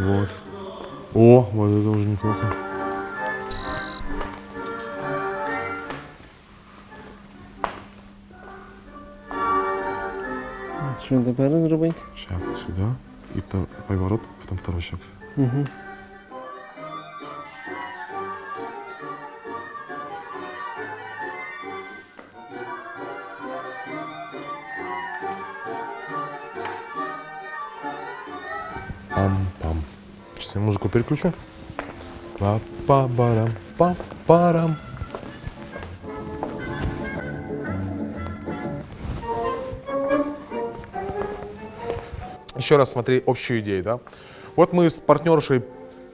Вот. О, вот это уже неплохо. Що тепер зробити? Шаг сюда. И втор- поворот, потом второй шаг. Угу. Сейчас я музыку переключу. Па-па-барам, па-парам. Еще раз смотри общую идею, да? Вот мы с партнершей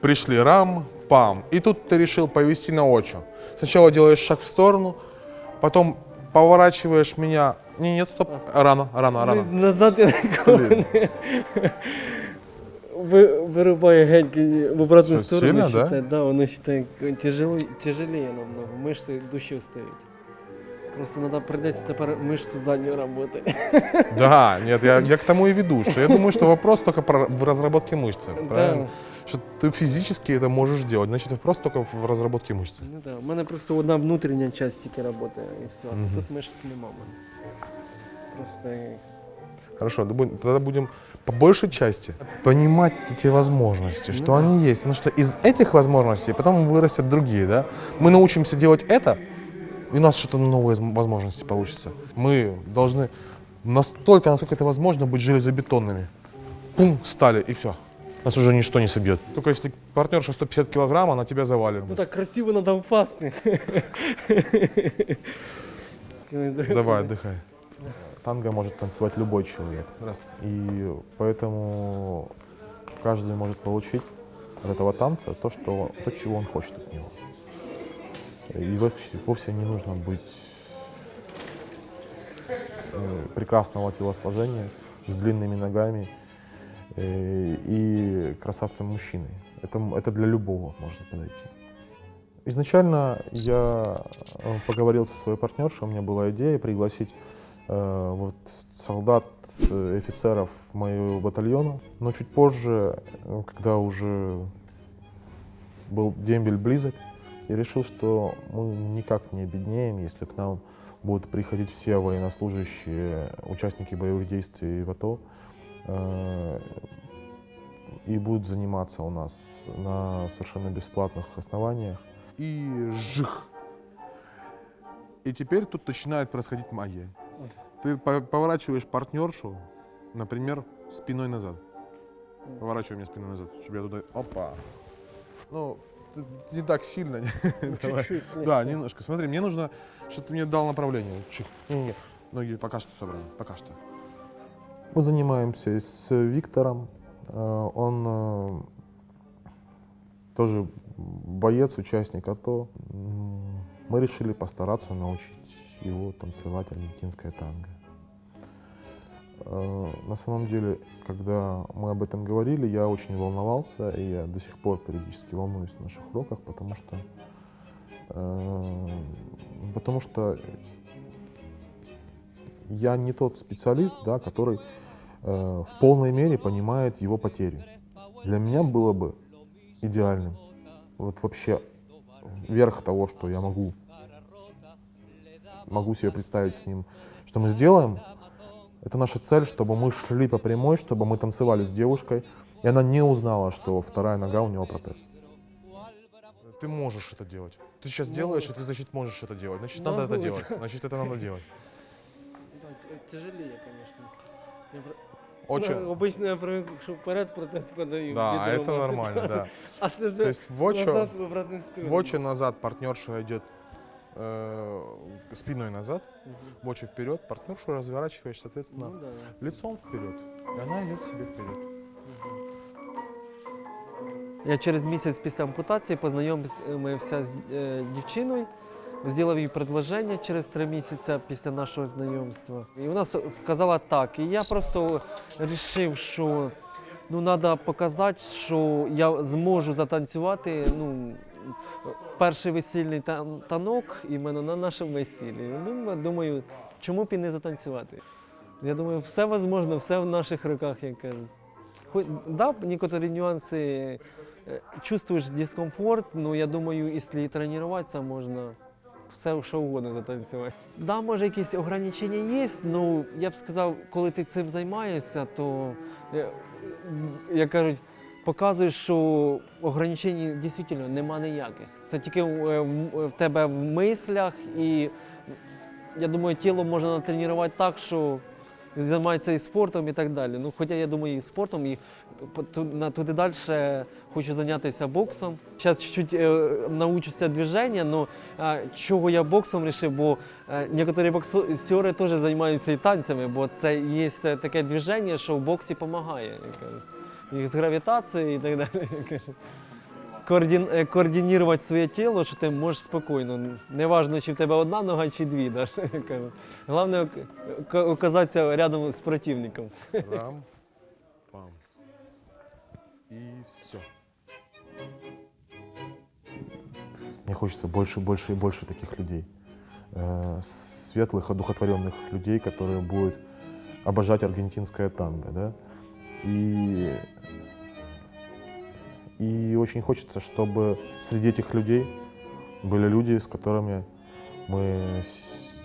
пришли рам, пам, и тут ты решил повести на очо. Сначала делаешь шаг в сторону, потом поворачиваешь меня. Не, нет, стоп. Рано, рано, рано. Назад я Блін. не Ви- вирубає геть в обратну Що, сторону. сильно, да? считай, да? воно считай, тяжело, тяжелее намного. Мишці душі встають. Просто треба прийдеться тепер мишцю задню робити. Да, нет, я, я к тому и веду, что я думаю, что вопрос только про, в разработке мышцы, правильно? Что ты физически это можешь делать, значит вопрос только в разработке мышцы. Ну да. У мене просто одна внутрішня частина тільки працює і все. Мгм. Тут мишць нема в мене. Просто я- Хорошо, да будем- тогда будем по большей части понимать эти возможности, что они есть. Потому что из этих возможностей потом вырастят другие, да? Мы научимся делать это, и у нас что-то новые возможности получится. Мы должны настолько, насколько это возможно, быть железобетонными. Пум, стали, и все. Нас уже ничто не собьет. Только если партнерша 150 килограмм, она тебя завалит. Ну так красиво треба впасти. Давай, отдыхай. Танго может танцевать любой человек. И поэтому каждый может получить от этого танца то, что, то чего он хочет от него. И вовсе, вовсе не нужно быть э, прекрасного телосложения, с длинными ногами э, и красавцем-мужчиной. Это, м- это для любого может подойти. Изначально я э, поговорил со своей партнершей, у меня была идея пригласить вот, солдат, э, офицеров моего батальона. Но чуть позже, э, когда уже был дембель близок, я решил, что мы никак не обеднеем, если к нам будут приходить все военнослужащие, участники боевых действий в АТО, э, и будут заниматься у нас на совершенно бесплатных основаниях. И жих. И теперь тут начинает происходить магия. Ты по- поворачиваешь партнершу, например, спиной назад. Поворачивай меня спиной назад, чтобы я туда... Опа. Ну, не так сильно. Давай. Чуть-чуть. Да, немножко. Смотри, мне нужно, чтобы ты мне дал направление. Ноги пока что собраны. Пока что. Мы занимаемся с Виктором. Э, Он э, тоже боец, участник АТО. Мы решили постараться научить его танцевать аргентинское танго. Э, На самом деле, когда мы об этом говорили, я очень волновался, и я до сих пор периодически волнуюсь на наших уроках, потому что, э, потому что я не тот специалист, да, который э, в полной мере понимает его потери. Для меня было бы идеальным, вот вообще верх того, что я могу, могу себе представить с ним, что мы сделаем, это наша цель, чтобы мы шли по прямой, чтобы мы танцевали с девушкой, и она не узнала, что вторая нога у него протез. Ты можешь это делать. Ты сейчас делаешь, и ты, значит, можешь это делать. Значит, надо это Могу, делать. Значит, это надо делать. Тяжелее, конечно Я про- Очень. Ну, обично я привик, що вперед протест подаю. Да, бедром, это а нормально, тут- да. А ти То вже есть в очо, назад в обратну сторону. в очо назад партнерша идет э, спиной назад, Мгм. в очи вперед, партнершу разворачиваешь, соответственно, Ну да. лицом вперед. И она идет себе вперед. Я через місяць після ампутації познайомився з е, дівчиною, зробив їй предложення через три місяці після нашого знайомства. І вона с- сказала так. І я просто вирішив, що ну, треба показати, що я зможу затанцювати ну, перший весільний тан- танок іменно на нашому весіллі. Ну, думаю, чому б і не затанцювати? Я думаю, все можливо, все в наших руках, як кажуть. хо- да, некоторые нюансы э, чувствуешь дискомфорт, но я думаю, если тренуватися, можна все що угодно затанцювати. Да, може якісь ограничення є, але я б сказав, коли ти цим займаєшся, то е, як кажуть, показуєш, що ограничень дійсно нема ніяких. Це тільки е, в в тебе в мислях, і я думаю, тіло можна натренувати так, що займається і спортом і так далі. Ну, хоча я думаю, і спортом, і туди далі хочу зайнятися боксом. Зараз чуть-чуть е, научуся движення, але чого я боксом вирішив, бо е, некоторі боксери теж займаються і танцями, бо це є таке движення, що в боксі допомагає. І з гравітацією і так далі. я кажу. Координ, е, координувати своє тіло, що ти можеш спокійно. Неважно, чи в тебе одна нога, чи дві. Да? я кажу. Головне ок- ок- оказатися рядом з противником. Рам, пам. И все. Мне хочется больше, больше и больше таких людей. Э, Светлых, одухотворенных людей, которые будут обожать аргентинское танго. Да? И, и очень хочется, чтобы среди этих людей были люди, с которыми мы,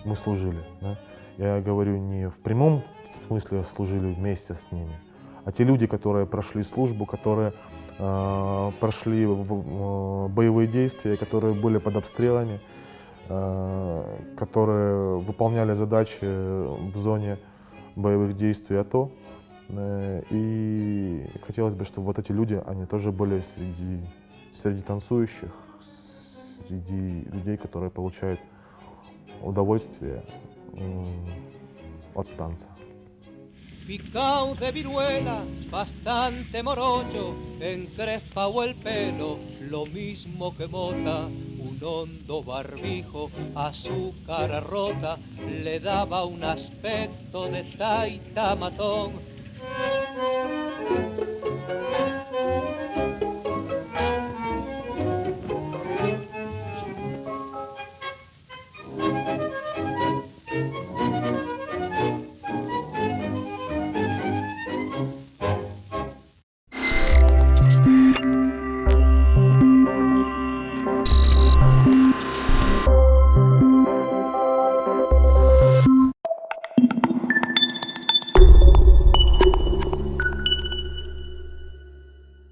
мы служили. Да? Я говорю не в прямом смысле служили вместе с ними, а те люди, которые прошли службу, которые э, прошли в- в- боевые действия, которые были под обстрелами, э, которые выполняли задачи в зоне боевых действий АТО. Э, И хотелось бы, чтобы вот эти люди, они тоже были среди, среди танцующих, среди людей, которые получают удовольствие от танца. Picao de viruela, bastante morocho, encrespado el pelo, lo mismo que mota, un hondo barbijo, a su cara rota, le daba un aspecto de taita matón. Thank you.